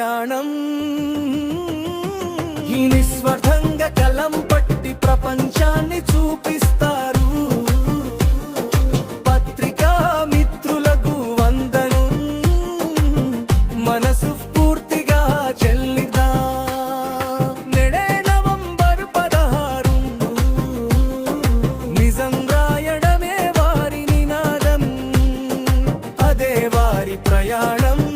ప్రయాణం ఈ నిస్వర్థంగా కలం పట్టి ప్రపంచాన్ని చూపిస్తారు. పత్రికా మిత్రులకు వందను. మనసు పూర్తిగా చెల్లిదా. నెడే నవంబర్ పదహారు. నిజం రాయడమే వారి నినాదం. అదే వారి ప్రయాణం.